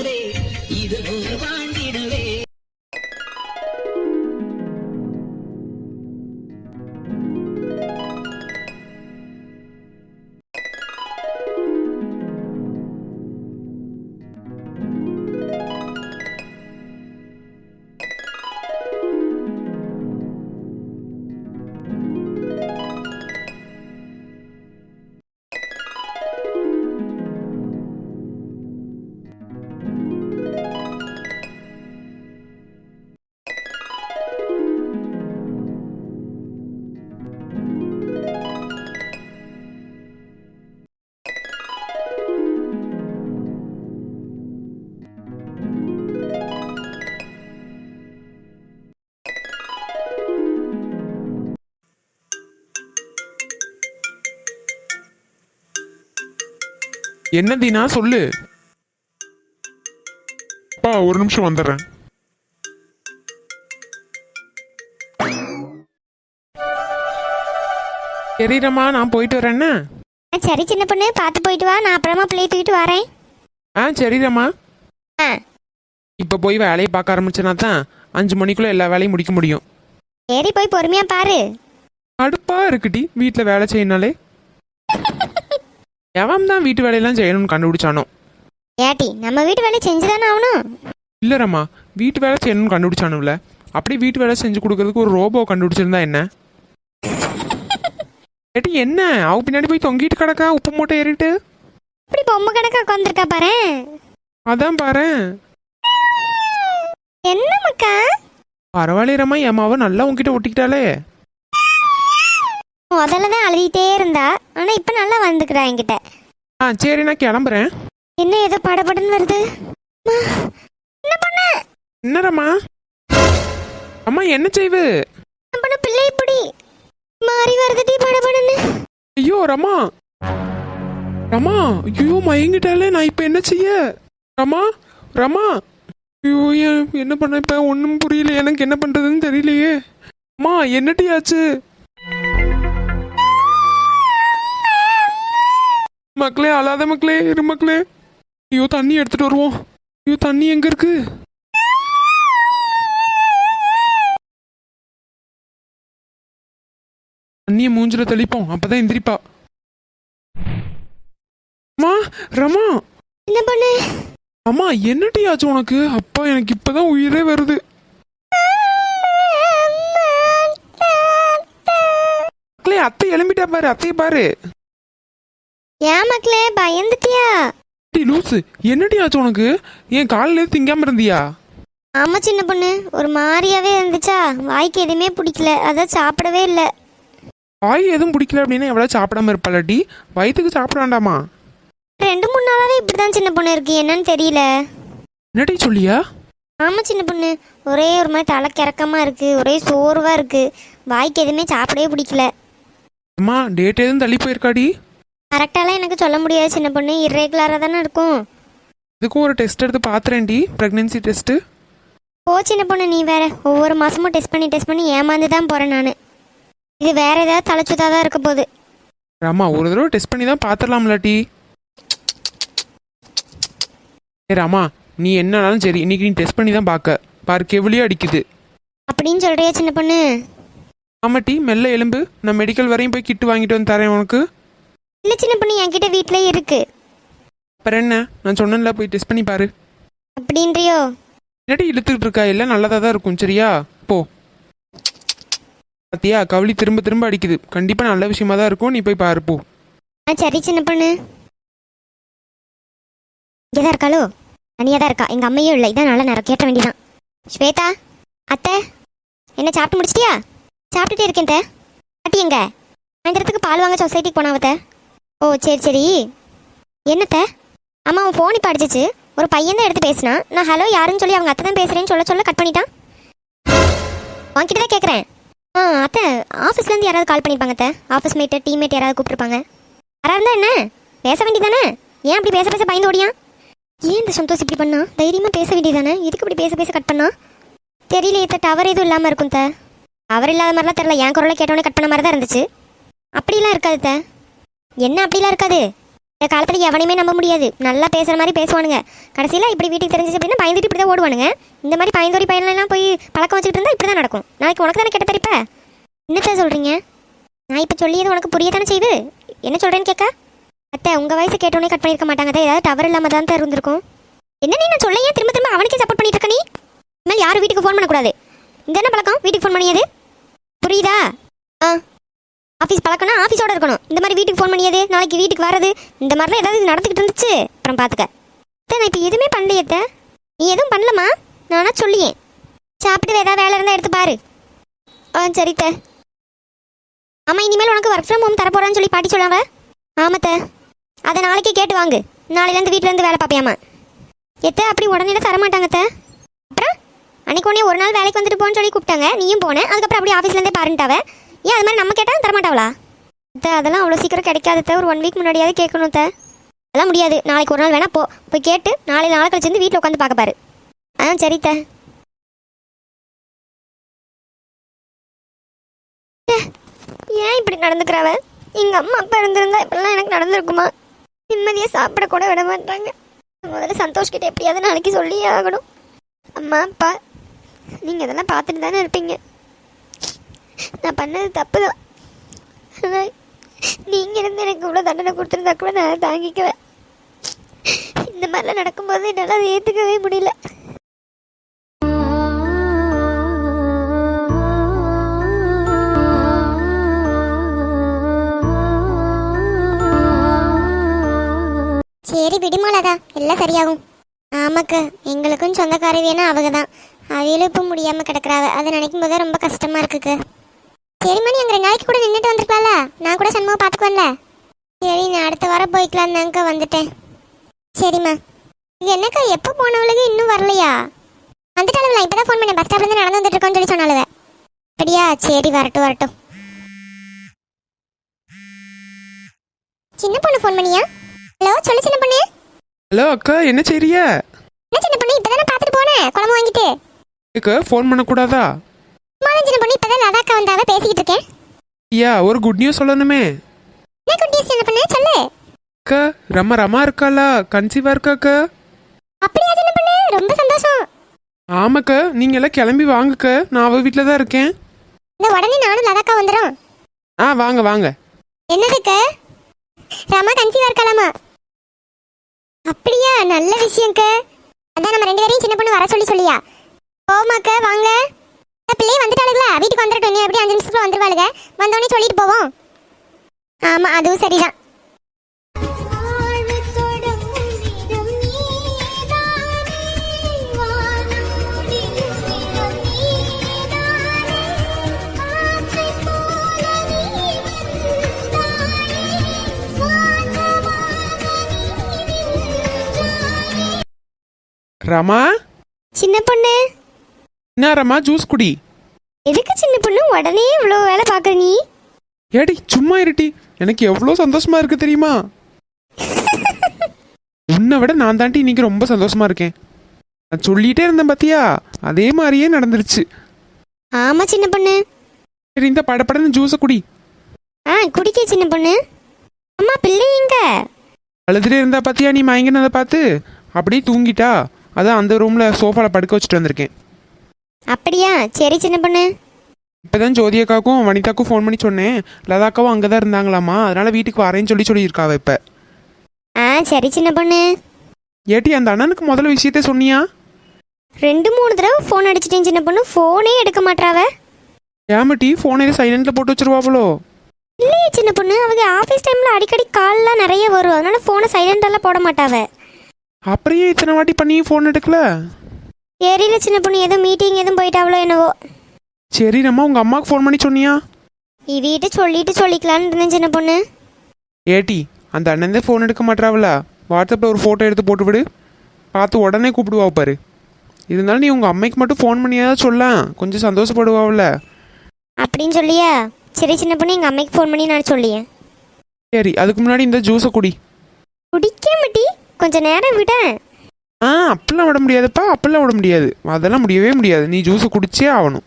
மலரே இது என்ன தீனா? சொல்லு. அப்பா ஒரு நிமிஷம் வந்துடுறேன். தெரியுறம்மா நான் போயிட்டு வரேன்னா? ஆ சரி சின்ன பொண்ணு பார்த்து போயிட்டு வா. நான் அப்புறமா பிள்ளைய தூக்கிட்டு வரேன். ஆ சரிடம்மா. ஆ. இப்போ போய் வேலையை பார்க்க ஆரம்பிச்சேனா தான் அஞ்சு மணிக்குள்ள எல்லா வேலையும் முடிக்க முடியும். சரி போய் பொறுமையா பாரு. அடுப்பா இருக்குடி வீட்டில் வேலை செய்யனாலே எவன் தான் வீட்டு வேலையெல்லாம் செய்யணும்னு கண்டுபிடிச்சானோ? ஏட்டி நம்ம வீட்டு வேலையை செஞ்சுதானே ஆகணும்? இல்லைரம்மா வீட்டு வேலை செய்யணும்னு கண்டுபிடிச்சானுல அப்படியே வீட்டு வேலை செஞ்சு கொடுக்கறதுக்கு ஒரு ரோபோ கண்டுபிடிச்சிருந்தா என்ன? ஏட்டி என்ன? அவ பின்னாடி போய் தொங்கிட்டு கிடக்கா உப்பு மூட்டை ஏறிட்டு? இப்படி பொம்மை கணக்கா உட்காந்துருக்கா பாரு. அதான் பாரு. என்ன மக்கா? பரவாயில்லையம்மா எம்மாவை நல்லா உங்ககிட்ட ஒட்டிக்கிட்டாலே முதல்ல தான் அழுதிட்டே இருந்தா. ஆனா இப்ப நல்லா வந்துக்கிறா என்கிட்ட. ஆ சரி நான் கிளம்புறேன். என்ன ஏதோ படபடன்னு வருது? அம்மா, என்ன பண்ண? என்னரம்மா அம்மா? என்ன செய்வு? என்ன பண்ண பிள்ளை இப்படி. மாறி வருதுடி படபடன்னு. ஐயோ ரமா. ரமா ஐயோ மயங்கிட்டாலே நான் இப்போ என்ன செய்ய? ரமா ரமா. ஐயோ ஏன் என்ன பண்ண இப்போ? ஒன்றும் புரியல. எனக்கு என்ன பண்ணுறதுன்னு தெரியலையே. அம்மா என்னட்டி ஆச்சு? மக்களே அழாத மக்களே இரு மக்களே. ஐயோ தண்ணி எடுத்துட்டு வருவோம். ஐயோ தண்ணி எங்க இருக்கு? தண்ணியை மூஞ்சில தெளிப்போம் அப்பதான் எந்திரிப்பா. அம்மா ரமா. என்ன பண்ணு? அம்மா என்னட்டி ஆச்சு உனக்கு? அப்பா எனக்கு இப்பதான் உயிரே வருது. மக்களே அத்தை எழும்பிட்டா பாரு அத்தையை பாரு. ஏன் மக்களே பயந்துட்டியா? டி லூசு என்னடி ஆச்சு உனக்கு? ஏன் காலையில திங்காம இருந்தியா? ஆமா சின்ன பொண்ணு. ஒரு மாதிரியாவே இருந்துச்சா? வாய்க்கு எதுவுமே பிடிக்கல. அதான் சாப்பிடவே இல்லை. வாய் எதுவும் பிடிக்கல அப்படின்னா எவ்வளவு சாப்பிடாம இருப்பாளடி? வயிற்றுக்கு சாப்பிட வேண்டாமா? ரெண்டு மூணு நாளாவே இப்படிதான் சின்ன பொண்ணு இருக்கு. என்னன்னு தெரியல. என்னடி சொல்லியா? ஆமா சின்ன பொண்ணு. ஒரே ஒரு மாதிரி தலை கிறக்கமா இருக்கு. ஒரே சோர்வா இருக்கு. வாய்க்கு எதுவுமே சாப்பிடவே பிடிக்கல. அம்மா டேட் எதுவும் தள்ளி போயிருக்காடி? கரெக்டாலாம் எனக்கு சொல்ல முடியாது சின்ன பொண்ணு. இர்ரெகுலராக தானே இருக்கும். இதுக்கும் ஒரு டெஸ்ட் எடுத்து பார்த்துறேன்டி ப்ரெக்னென்சி டெஸ்ட்டு ஓ சின்ன பொண்ணு நீ வேற. ஒவ்வொரு மாசமும் டெஸ்ட் பண்ணி டெஸ்ட் பண்ணி ஏமாந்து தான் போறேன் நான். இது வேற ஏதாவது தலைச்சுதா தான் இருக்க போகுது. அம்மா ஒரு தடவை டெஸ்ட் பண்ணி தான் பார்த்துடலாம்லட்டி ஏ ராமா நீ என்னனாலும் சரி இன்னைக்கு நீ டெஸ்ட் பண்ணி தான் பார்க்க பாரு கெவிலியே அடிக்குது. அப்படின்னு சொல்றியா சின்ன பொண்ணு? ஆமாட்டி மெல்ல எலும்பு நான் மெடிக்கல் வரையும் போய் கிட்டு வாங்கிட்டு வந்து தரேன் உனக்கு. இல்லை சின்ன பொண்ணு என்கிட்ட வீட்டிலே இருக்கு. அப்புறம் என்ன? நான் சொன்னேன்ல போய் டெஸ்ட் பண்ணி பாரு. அப்படின்றியோ? இல்லாட்டி இழுத்துக்கிட்டு இருக்கா? எல்லாம் நல்லதாக தான் இருக்கும் சரியா? போ. பாத்தியா? கவலி திரும்ப திரும்ப அடிக்குது. கண்டிப்பாக நல்ல விஷயமா தான் இருக்கும். நீ போய் பாரு போ. ஆ சரி சின்ன பொண்ணு. இங்கே தான் இருக்காளோ? தனியாக தான் இருக்கா. எங்கள் அம்மையும் இல்லை. இதான் நல்லா நேரம். கேட்ட வேண்டியதான் ஸ்வேதா அத்தை என்ன சாப்பிட்டு முடிச்சிட்டியா? சாப்பிட்டுட்டே இருக்கேன் தே பாட்டி எங்க? சாயந்தரத்துக்கு பால் வாங்க சொசைட்டிக்கு போனாவத்த ஓ சரி சரி. என்னத்த? அம்மா அவன் ஃபோன் இப்போ அடிச்சிச்சு. ஒரு பையன் தான் எடுத்து பேசினான் நான் ஹலோ யாருன்னு சொல்லி அவங்க அத்தை தான் பேசுகிறேன்னு சொல்ல சொல்ல கட் பண்ணிட்டான்? உன்கிட்ட தான் கேட்குறேன் ஆ அத்தை ஆஃபீஸ்லேருந்து யாராவது கால் பண்ணியிருப்பாங்க அத்தை? ஆஃபீஸ் மேட்டு டீம்மேட் யாராவது கூப்பிட்டுருப்பாங்க? யாராக இருந்தால் என்ன? பேச வேண்டியதானே? ஏன் அப்படி பேச பேச பயந்து ஓடியான் ஏன் இந்த சந்தோஷம் இப்படி பண்ணா? தைரியமாக பேச வேண்டியதானே? எதுக்கு இப்படி பேச பேச கட் பண்ணா? தெரியல இத்த டவர் எதுவும் இல்லாமல் இருக்கும் த டவர் இல்லாத மாதிரிலாம் தெரில என் குரலை கேட்டோன்னே கட் பண்ண மாதிரி தான் இருந்துச்சு. அப்படிலாம் இருக்காது த என்ன அப்படிலாம் இருக்காது. இந்த காலத்தில் எவனையுமே நம்ப முடியாது. நல்லா பேசுகிற மாதிரி பேசுவானுங்க. கடைசியில் இப்படி வீட்டுக்கு தெரிஞ்சிச்சு அப்படின்னா பயந்துட்டு இப்படி தான் ஓடுவானுங்க. இந்த மாதிரி பயந்தோரி பயனெல்லாம் போய் பழக்கம் வச்சுட்டு இருந்தால் இப்படி தான் நடக்கும். நாளைக்கு உனக்கு தானே கெட்ட பெரியப்ப என்னத்த சொல்கிறீங்க நான் இப்போ சொல்லியது உனக்கு புரிய தானே செய்யுது என்ன சொல்கிறேன்னு கேட்க அத்தை உங்கள் வயசு கேட்டோன்னே கட் பண்ணியிருக்க மாட்டாங்க ஏதாவது டவர் இல்லாமல் தான் தான் இருந்திருக்கும். என்ன நீ நான் சொல்லையே திரும்ப திரும்ப அவனுக்கே சப்போர்ட் பண்ணிட்டு இருக்க நீ? இனிமேல் யாரும் வீட்டுக்கு ஃபோன் பண்ணக்கூடாது. இந்த என்ன பழக்கம்? வீட்டுக்கு ஃபோன் பண்ணியது? புரியுதா? ஆ. ஆஃபீஸ் பழக்கம்னா ஆஃபீஸோட இருக்கணும். இந்த மாதிரி வீட்டுக்கு ஃபோன் பண்ணியது நாளைக்கு வீட்டுக்கு வர்றது இந்த மாதிரிலாம் ஏதாவது நடந்துக்கிட்டு இருந்துச்சு. அப்புறம் பார்த்துக்க நான் இப்போ எதுவுமே பண்ணலையத்த நீ எதுவும் பண்ணலமா நானா சொல்லியேன். சாப்பிட்டு ஏதாவது வேலை இருந்தால் எடுத்து பாரு. ஆ சரித்த ஆமாம் இனிமேல் உனக்கு ஒர்க் ஃப்ரம் ஹோம் தரப்போறான்னு சொல்லி பாட்டி சொல்லாவ ஆமாத்த அதை நாளைக்கே கேட்டு வாங்கு. நாளையிலேருந்து வீட்டிலேருந்து வேலை பார்ப்பியாமா? எத்த அப்படி உடனே தரமாட்டாங்க அத்தை. அப்புறம்? அன்னைக்கு உடனே ஒரு நாள் வேலைக்கு வந்துட்டு போன்னு சொல்லி கூப்பிட்டாங்க. நீயும் போனேன் அதுக்கப்புறம் அப்படியே ஆஃபீஸ்லேருந்தே பாருன்ட்டாவ. ஏன் அது மாதிரி நம்ம கேட்டால் தரமாட்டாவளா? அத்தை அதெல்லாம் அவ்வளோ சீக்கிரம் கிடைக்காதத்த ஒரு ஒன் வீக் முன்னாடியாவது கேட்கணும் அதெல்லாம் முடியாது. நாளைக்கு ஒரு நாள் வேணா போ. போய் கேட்டு நாளை நாளை கழிச்சு வந்து வீட்டில் உட்காந்து பார்க்க பாரு. ஆ சரி அத்தை. ஏன் இப்படி நடந்துக்கிறவ எங்க அம்மா அப்பா இருந்திருந்தா இப்படிலாம் எனக்கு நடந்திருக்குமா? நிம்மதியா சாப்பிட கூட விட மாட்டாங்க. முதல்ல சந்தோஷ் கிட்ட எப்படியாவது நாளைக்கு சொல்லியே ஆகணும். அம்மா அப்பா நீங்க இதெல்லாம் பார்த்துட்டு தானே இருப்பீங்க. நான் பண்ணது தப்பு தான் ஆனா, நீங்க இருந்து எனக்கு இவ்வளோ தண்டனை கொடுத்துருந்தா கூட நான் தாங்கிக்குவேன் இந்த மாதிரிலாம் நடக்கும்போது என்னால் அதை ஏற்றுக்கவே முடியல. சரி விடுமாலதா எல்லாம் சரியாகும். ஆமாக்க எங்களுக்கும் சொந்தக்கார வேணும் அவங்க தான் அவையிலும் இப்போ முடியாமல் கிடக்குறாவ. அதை நினைக்கும் போது ரொம்ப கஷ்டமா இருக்குக்கு. சரிம்மா நீ அங்கே ரெண்டு நாளைக்கு கூட நின்றுட்டு வந்திருக்கலாம்ல நான் கூட சண்முகம் பார்த்துக்குவேன்ல. சரி நான் அடுத்த வாரம் போய்க்கலாம் தாங்க வந்துட்டேன். சரிம்மா. இது என்னக்கா எப்போ போனவளுக்கு இன்னும் வரலையா? வந்துட்டாளுங்களா இப்போ தான் ஃபோன் பண்ணேன் பஸ் ஸ்டாப்லேருந்து நடந்து வந்துட்டு இருக்கோன்னு சொல்லி சொன்னாலுவ அப்படியா? சரி வரட்டும் வரட்டும். சின்ன பொண்ணு ஃபோன் பண்ணியா? ஹலோ சொல்லு சின்ன பொண்ணு. ஹலோ அக்கா என்ன செய்றிய என்ன சின்ன பொண்ணு? இப்பதானே பார்த்துட்டு போனேன் குழம்பு வாங்கிட்டு. அக்கா ஃபோன் பொண்ணு வந்தாவ பேசிக்கிட்டு இருக்கேன் ஐயா ஒரு குட் நியூஸ் சொல்லணுமே. என்ன குட்டீஸ் சின்ன பொண்ணு? சொல்லு. அக்கா ரம ரமா இருக்காளா? கன்சீவா இருக்காக்கா அப்படியா சின்ன பொண்ணு. ரொம்ப சந்தோஷம். ஆமாக்கா நீங்க எல்லாம் கிளம்பி வாங்கக்க. நான் அவ வீட்டில் தான் இருக்கேன். இந்த உடனே நானும் லதாக்கா வந்துடும் ஆ வாங்க வாங்க. என்னதுக்கு ரமா கன்சீவா இருக்கலாமா அப்படியா நல்ல விஷயம்க்க அதான் நம்ம ரெண்டு பேரையும் சின்ன பொண்ணு வர சொல்லி சொல்லியா. போமாக்க வாங்க. பிள்ளையே வந்துட்டாளுங்களா? வீட்டுக்கு வந்துடட்டும் நீ எப்படி அஞ்சு நிமிஷத்துல வந்துருவாளுங்க. வந்தோடனே சொல்லிட்டு போவோம். ஆமா அதுவும் சரிதான். ரமா? சின்ன பொண்ணு. என்ன ரமா ஜூஸ் குடி. எதுக்கு சின்ன பொண்ணு? உடனே இவ்வளோ வேலை பார்க்குற நீ? ஏடி சும்மா இருட்டி எனக்கு எவ்வளோ சந்தோஷமா இருக்கு தெரியுமா? உன்னை விட நான் தாண்டி இன்னைக்கு ரொம்ப சந்தோஷமா இருக்கேன். நான் சொல்லிட்டே இருந்தேன் பாத்தியா? அதே மாதிரியே நடந்துருச்சு. ஆமா சின்ன பொண்ணு. சரி இந்த படப்படன்னு ஜூஸை குடி. ஆ குடிக்க சின்ன பொண்ணு. அம்மா பிள்ளை எங்க? அழுதுட்டே இருந்தா பாத்தியா நீ மயங்கினதை பார்த்து? அப்படியே தூங்கிட்டா. அதான் அந்த ரூம்ல சோஃபால படுக்க வச்சுட்டு வந்திருக்கேன். அப்படியா? சரி சின்ன பொண்ணு. இப்பதான் ஜோதியக்காக்கும் வனிதாக்கும் ஃபோன் பண்ணி சொன்னேன். லதாக்காவும் அங்கே தான் இருந்தாங்களாமா அதனால வீட்டுக்கு வரேன்னு சொல்லி சொல்லியிருக்காவ இப்ப. ஆ சரி சின்ன பொண்ணு. ஏட்டி அந்த அண்ணனுக்கு முதல்ல விஷயத்த சொன்னியா? ரெண்டு மூணு தடவை ஃபோன் அடிச்சிட்டேன் சின்ன பொண்ணு. ஃபோனே எடுக்க மாட்றாவ? ஏமாட்டி ஃபோனை சைலண்ட்ல போட்டு வச்சிருவாவளோ? இல்லையே சின்ன பொண்ணு. அவங்க ஆஃபீஸ் டைமில் அடிக்கடி கால்லாம் நிறைய வரும். அதனால ஃபோனை சைலண்டெல்லாம் போட மாட்டாவ. அப்படியே இத்தனை வாட்டி பண்ணி ஃபோன் எடுக்கல? தெரியல சின்ன பொண்ணு ஏதோ மீட்டிங் எதுவும் போயிட்டாவளோ என்னவோ. சரி நம்ம உங்க அம்மாவுக்கு ஃபோன் பண்ணி சொன்னியா? இவீட்டு சொல்லிட்டு சொல்லிக்கலான்னு இருந்தேன் சின்ன பொண்ணு. ஏட்டி அந்த அண்ணன் தான் ஃபோன் எடுக்க மாட்டாவல வாட்ஸ்அப்பில் ஒரு ஃபோட்டோ எடுத்து போட்டு விடு. பார்த்து உடனே கூப்பிடுவா பாரு. இருந்தாலும் நீ உங்கள் அம்மைக்கு மட்டும் ஃபோன் பண்ணியாவது சொல்லலாம். கொஞ்சம் சந்தோஷப்படுவாவில். அப்படின்னு சொல்லியா? சரி சின்ன பொண்ணு எங்கள் அம்மைக்கு ஃபோன் பண்ணி நான் சொல்லியேன். சரி அதுக்கு முன்னாடி இந்த ஜூஸை குடி. குடிக்க மாட்டி. கொஞ்ச நேரம் விட. ஆ அப்பெல்லாம் விட முடியாதுப்பா அப்பெல்லாம் விட முடியாது. அதெல்லாம் முடியவே முடியாது. நீ ஜூஸை குடிச்சே ஆகணும்.